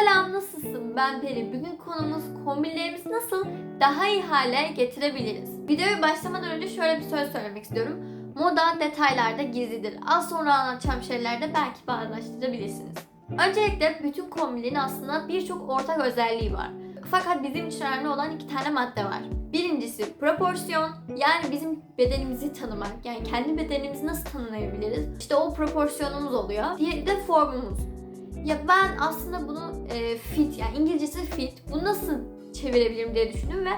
Selam nasılsın? Ben Peri. Bugün konumuz kombinlerimizi nasıl daha iyi hale getirebiliriz? Videoya başlamadan önce şöyle bir söz söylemek istiyorum. Moda detaylarda gizlidir. Az sonra anlatacağım şeylerde belki bağdaştırabilirsiniz. Öncelikle bütün kombinlerin aslında birçok ortak özelliği var. Fakat bizim için önemli olan iki tane madde var. Birincisi proporsiyon yani bizim bedenimizi tanımak. Yani kendi bedenimizi nasıl tanımlayabiliriz? İşte o proporsiyonumuz oluyor. Diğeri de formumuz. Ya ben aslında bunu e, fit yani İngilizcesi fit. Bunu nasıl çevirebilirim diye düşündüm ve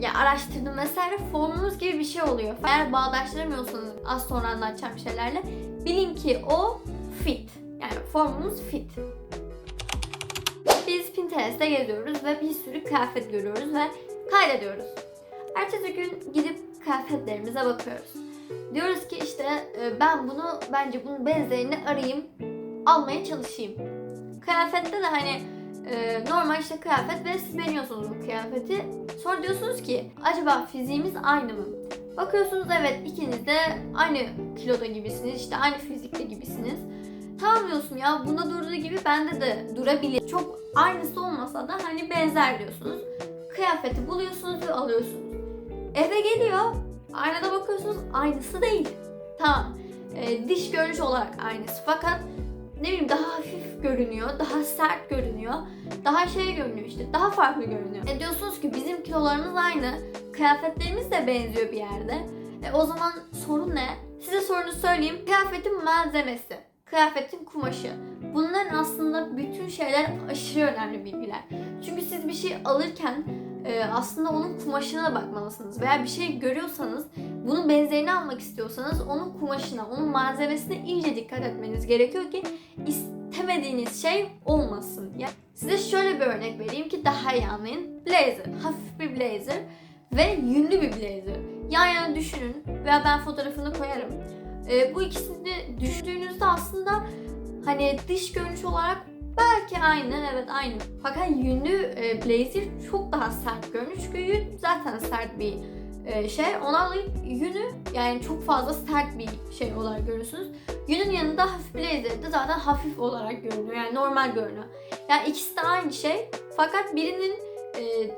ya araştırdım vesaire formumuz gibi bir şey oluyor. Eğer bağdaştıramıyorsanız az sonra anlatacağım şeylerle bilin ki o fit. Yani formumuz fit. Biz Pinterest'te geziyoruz ve bir sürü kıyafet görüyoruz ve kaydediyoruz. Ertesi gün gidip kıyafetlerimize bakıyoruz. Diyoruz ki işte e, ben bunu bence bunun benzerini arayayım almaya çalışayım. Kıyafette de hani e, normal işte kıyafet ve siz beğeniyorsunuz bu kıyafeti. Sonra diyorsunuz ki acaba fiziğimiz aynı mı? Bakıyorsunuz evet ikiniz de aynı kiloda gibisiniz işte aynı fizikte gibisiniz. Tamam diyorsun ya bunda durduğu gibi bende de durabilir. Çok aynısı olmasa da hani benzer diyorsunuz. Kıyafeti buluyorsunuz ve alıyorsunuz. Eve geliyor aynada bakıyorsunuz aynısı değil. Tamam e, dış görünüş olarak aynısı fakat ne bileyim daha hafif görünüyor, daha sert görünüyor, daha şey görünüyor işte, daha farklı görünüyor. E diyorsunuz ki bizim kilolarımız aynı, kıyafetlerimiz de benziyor bir yerde. E o zaman sorun ne? Size sorunu söyleyeyim. Kıyafetin malzemesi, kıyafetin kumaşı. Bunların aslında bütün şeyler aşırı önemli bilgiler. Çünkü siz bir şey alırken e, aslında onun kumaşına da bakmalısınız. Veya bir şey görüyorsanız bunun benzerini almak istiyorsanız onun kumaşına, onun malzemesine iyice dikkat etmeniz gerekiyor ki istemediğiniz şey olmasın. Ya size şöyle bir örnek vereyim ki daha iyi anlayın. Blazer, hafif bir blazer ve yünlü bir blazer. Yan yana düşünün veya ben fotoğrafını koyarım. E, bu ikisini düşündüğünüzde aslında hani dış görünüş olarak belki aynı, evet aynı. Fakat yünlü e, blazer çok daha sert görünüş. Çünkü yün zaten sert bir e, şey. Ona alayım yünü yani çok fazla sert bir şey olarak görürsünüz. Yünün yanında hafif blazer de zaten hafif olarak görünüyor. Yani normal görünüyor. Yani ikisi de aynı şey. Fakat birinin e,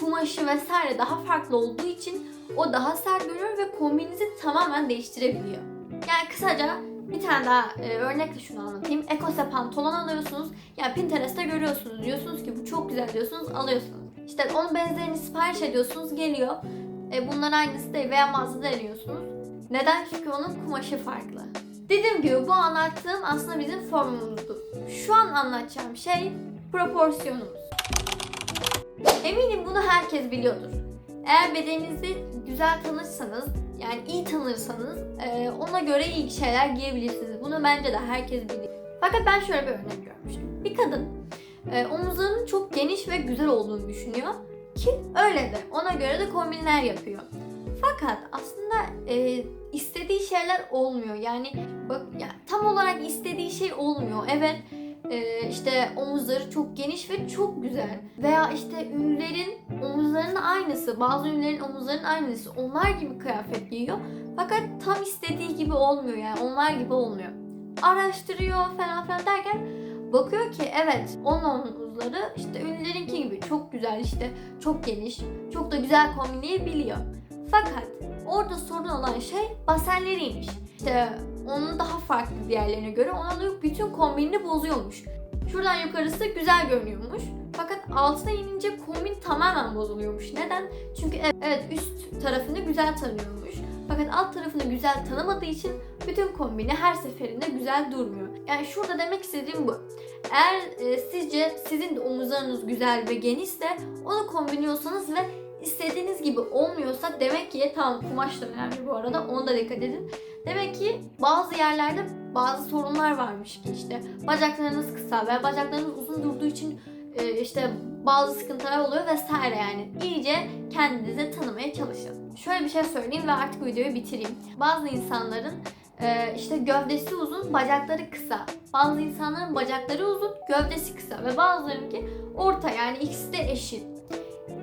kumaşı vesaire daha farklı olduğu için o daha sert görünüyor ve kombinizi tamamen değiştirebiliyor. Yani kısaca bir tane daha e, örnekle şunu anlatayım. Ekose pantolon alıyorsunuz. Yani Pinterest'te görüyorsunuz. Diyorsunuz ki bu çok güzel diyorsunuz. Alıyorsunuz. İşte onun benzerini sipariş ediyorsunuz. Geliyor. E, bunlar aynısı değil veya mağazada deniyorsunuz. Neden? Çünkü onun kumaşı farklı. Dediğim gibi bu anlattığım aslında bizim formumuzdu. Şu an anlatacağım şey proporsiyonumuz. Eminim bunu herkes biliyordur. Eğer bedeninizi güzel tanırsanız, yani iyi tanırsanız e, ona göre iyi şeyler giyebilirsiniz. Bunu bence de herkes bilir. Fakat ben şöyle bir örnek görmüştüm. Bir kadın e, omuzlarının çok geniş ve güzel olduğunu düşünüyor ki öyle de. Ona göre de kombinler yapıyor. Fakat aslında e, istediği şeyler olmuyor. Yani bak ya, tam olarak istediği şey olmuyor. Evet e, işte omuzları çok geniş ve çok güzel. Veya işte ünlülerin omuzlarının aynısı. Bazı ünlülerin omuzlarının aynısı. Onlar gibi kıyafet giyiyor. Fakat tam istediği gibi olmuyor yani. Onlar gibi olmuyor. Araştırıyor falan filan derken bakıyor ki evet onun omuzları işte ünlülerinki gibi çok güzel işte çok geniş, çok da güzel kombinleyebiliyor. Fakat orada sorun olan şey basenleriymiş. İşte onun daha farklı bir yerlerine göre onun bütün kombinini bozuyormuş. Şuradan yukarısı güzel görünüyormuş. Fakat altına inince kombin tamamen bozuluyormuş. Neden? Çünkü evet, evet üst tarafını güzel tanıyormuş. Fakat alt tarafını güzel tanımadığı için bütün kombini her seferinde güzel durmuyor. Yani şurada demek istediğim bu. Eğer e, sizce sizin de omuzlarınız güzel ve genişse onu kombiniyorsanız ve istediğiniz gibi olmuyorsa demek ki tamam kumaş da önemli bu arada ona da dikkat edin. Demek ki bazı yerlerde bazı sorunlar varmış ki işte bacaklarınız kısa veya bacaklarınız uzun durduğu için e, işte bazı sıkıntılar oluyor vesaire yani. İyice kendinizi tanımaya çalışın. Şöyle bir şey söyleyeyim ve artık videoyu bitireyim. Bazı insanların e, işte gövdesi uzun, bacakları kısa. Bazı insanların bacakları uzun, gövdesi kısa ve bazılarınki orta yani ikisi de eşit.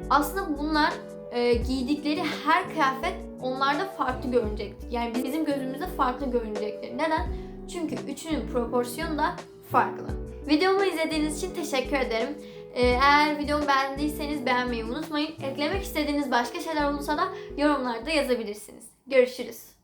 Aslında bunlar e, giydikleri her kıyafet onlarda farklı görünecektir. Yani bizim gözümüzde farklı görünecektir. Neden? Çünkü üçünün proporsiyonu da farklı. Videomu izlediğiniz için teşekkür ederim. Ee, Eğer videomu beğendiyseniz beğenmeyi unutmayın. Eklemek istediğiniz başka şeyler olursa da yorumlarda yazabilirsiniz. Görüşürüz.